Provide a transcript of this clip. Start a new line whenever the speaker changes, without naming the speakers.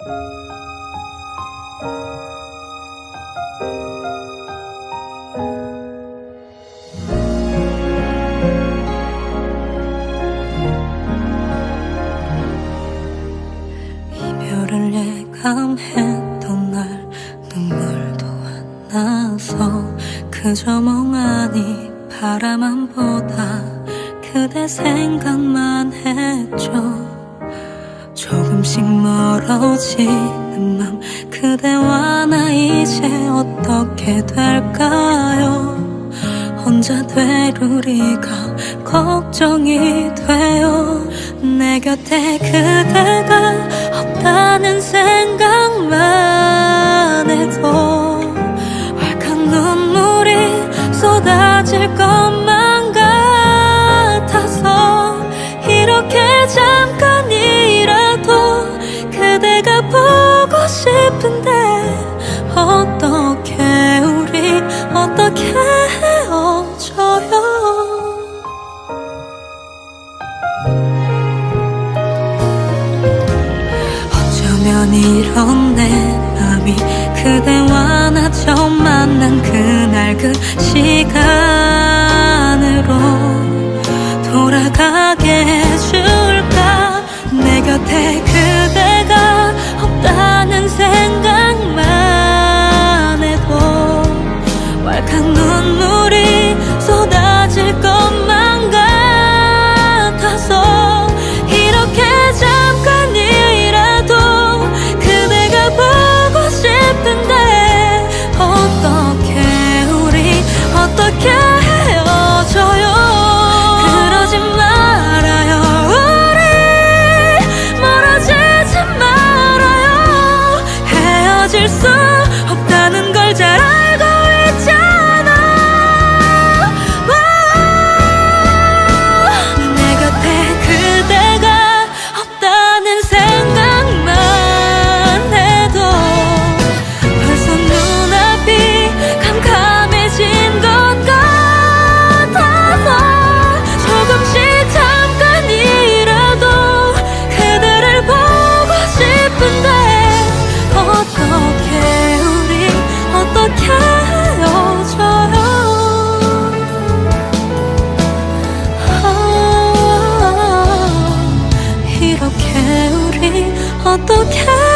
이별을 예감했던 날 눈물도 안 나서 그저 멍하니 바라만 보다 그대 생각만 했죠. 조금씩 멀어지는 맘. 그대와 나 이제 어떻게 될까요? 혼자 되루리가 걱정이 돼요. 내 곁에 그대가 없다는 생각 이런 내 맘이 그대와 나처 만난 그날 그 কত খেলা